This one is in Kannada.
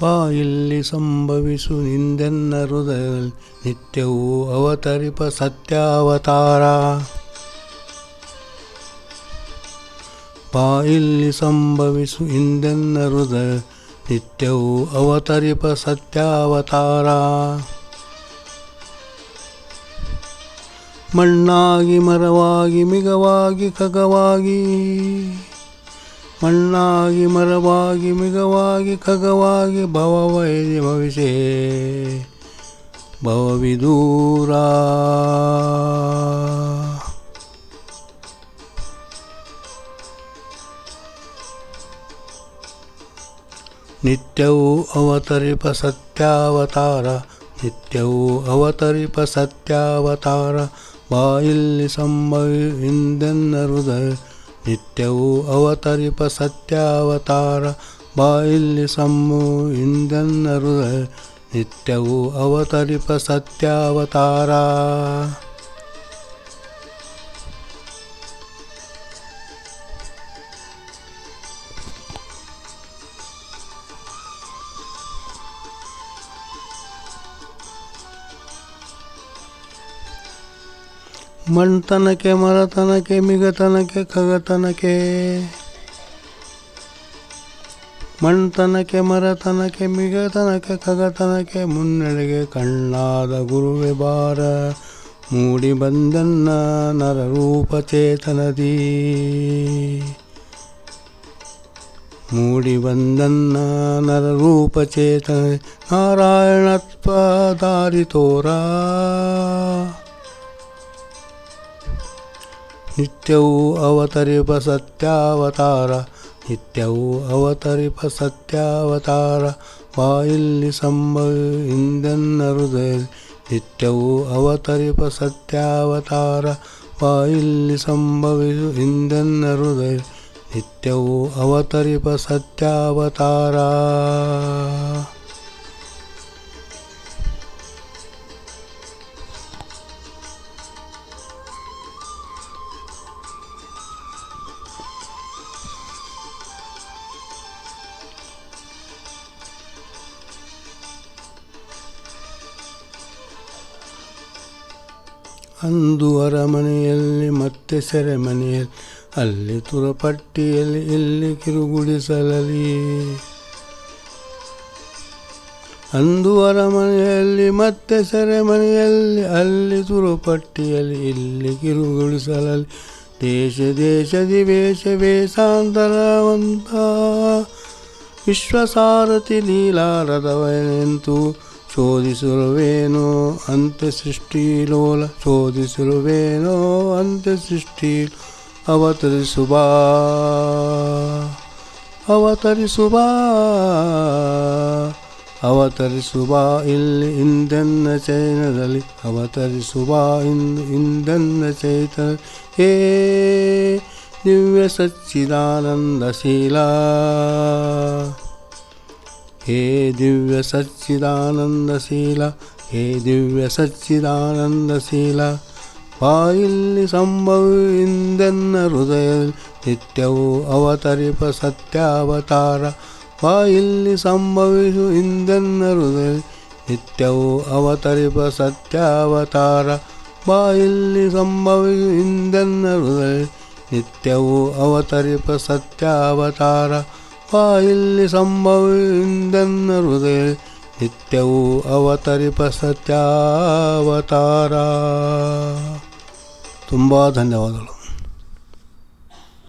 ಬಾ ಇಲ್ಲಿ ಸಂಭವಿಸು ನಿಂದೆನ್ನ ಹೃದಯ ನಿತ್ಯವೂ ಅವತರಿಪ ಸತ್ಯಾವತಾರ. ಬಾ ಇಲ್ಲಿ ಸಂಭವಿಸು ಹಿಂದೆನ್ನ ಹೃದಯ ನಿತ್ಯವೂ ಅವತರಿಪ ಸತ್ಯಾವತಾರ. ಮಣ್ಣಾಗಿ ಮರವಾಗಿ ಮಿಗವಾಗಿ ಖಗವಾಗಿ ಮಣ್ಣಾಗಿ, ಮರವಾಗಿ, ಮಿಗವಾಗಿ, ಖಗವಾಗಿ ಭವವೈದಿ ಭವಿಷೇ ಭವವಿದೂರ. ನಿತ್ಯವೂ ಅವತರಿಪ ಸತ್ಯಾವತಾರ, ನಿತ್ಯವೂ ಅವತರಿಪ ಸತ್ಯಾವತಾರ, ಬಾಯಿಲ್ಲಿ ಸಂಭವಿ ಹಿಂದೆನ್ನ ಹೃದಯ ನಿತ್ಯವೂ ಅವತರಿಪ ಸತ್ಯಾವತಾರ. ಬಾಯಿಲ್ಲಿ ಸಮ್ಮು ಹಿಂದೆನ್ನ ಹೃದಯ ನಿತ್ಯವೂ ಅವತರಿಪ ಸತ್ಯಾವತಾರ. ಮಣ್ತನಕ್ಕೆ ಮರತನಕ್ಕೆ, ಮಿಗತನಕ್ಕೆ ಖಗತನಕ್ಕೆ ಮಣ್ತನಕ್ಕೆ ಮರತನಕ್ಕೆ, ಮಿಗತನಕ್ಕೆ ಖಗತನಕ್ಕೆ ಮುನ್ನಡೆಗೆ ಕಣ್ಣಾದ ಗುರುವೆ ಬಾರ, ಮೂಡಿ ಬಂದನ್ನ ನರರೂಪ ಚೇತನದಿ. ಮೂಡಿ ಬಂದನ್ನ ನರರೂಪ ಚೇತನ ನಾರಾಯಣತ್ವ ದಾರಿ ತೋರ. ನಿತ್ಯವೂ ಅವತರಿಪ ಸತ್ಯಾವತಾರ, ನಿತ್ಯವೂ ಅವತರಿಪ ಸತ್ಯಾವತಾರ. ಬಾಯಿಲ್ಲಿ ಸಂಭವ ಹಿಂದೆನ್ನ ಹೃದಯ ನಿತ್ಯವೂ ಅವತರಿಪ ಸತ್ಯಾವತಾರ. ಬಾಯಿಲ್ಲಿ ಸಂಭವಿಸು ಹಿಂದೆನ್ನ ಹೃದಯ ನಿತ್ಯವೂ ಅವತರಿಪ ಸತ್ಯಾವತಾರ. ಅಂದು ಅರಮನೆಯಲ್ಲಿ, ಮತ್ತೆ ಸೆರೆಮನೆಯಲ್ಲಿ, ಅಲ್ಲಿ ತುರಪಟ್ಟಿಯಲ್ಲಿ, ಇಲ್ಲಿ ಕಿರುಗುಡಿಸಲಲಿ ಅಂದು ಅರಮನೆಯಲ್ಲಿ, ಮತ್ತೆ ಸೆರೆಮನೆಯಲ್ಲಿ, ಅಲ್ಲಿ ತುರುಪಟ್ಟಿಯಲ್ಲಿ, ಇಲ್ಲಿ ಕಿರುಗುಡಿಸಲಲಿ ದೇಶ ದೇಶದಿ ವೇಷ ವೇಷಾಂತರವಂತ ವಿಶ್ವಸಾರಥಿ ಲೀಲಾರದವನೆಂತು ಶೋಧಿಸಿರುವೇನೋ ಅಂತ್ಯ ಸೃಷ್ಟಿಲೋಲ ಶೋಧಿಸಿರುವೇನೋ ಅಂತ್ಯ ಸೃಷ್ಟಿ ಅವತರಿಸುಬಾ. ಅವತರಿಸುಬಾ ಅವತರಿಸುಬಾ ಇಲ್ಲಿ ಇಂದೆನ್ನ ಚೈನದಲ್ಲಿ, ಅವತರಿಸುಬಾ ಇಂದು ಇಂದೆನ್ನ ಚೈತನ ಹೇ ದಿವ್ಯ ಸಚ್ಚಿದಾನಂದಶೀಲ ಹೇ ದಿವ್ಯ ಸಚ್ಚಿದಾನಂದಶೀಲ ಬಾಯಿಲ್ಲಿ ಸಂಭವಿ ಇಂದೆನ್ನ ಹೃದಯ ನಿತ್ಯವೂ ಅವತರಿಪ ಸತ್ಯಾವತಾರ ಬಾಯಿಲ್ಲಿ ಸಂಭವಿಸು ಇಂದೆನ್ನ ಹೃದಯ ನಿತ್ಯವೂ ಅವತರಿಪ ಸತ್ಯಾವತಾರ ಬಾಯಿಲ್ಲಿ ಸಂಭವಿಸು ಇಂದೆನ್ನ ಹೃದಯ ನಿತ್ಯವೂ ಅವತರಿಪ ಸತ್ಯಾವತಾರ ಬಾಯಿಲ್ಲಿ ಸಂಭವಿ ಇಂದೆನ್ನ ಹೃದಯ ನಿತ್ಯವೂ ಅವತರಿಪ ಸತ್ಯಾವತಾರ ತುಂಬ ಧನ್ಯವಾದಗಳು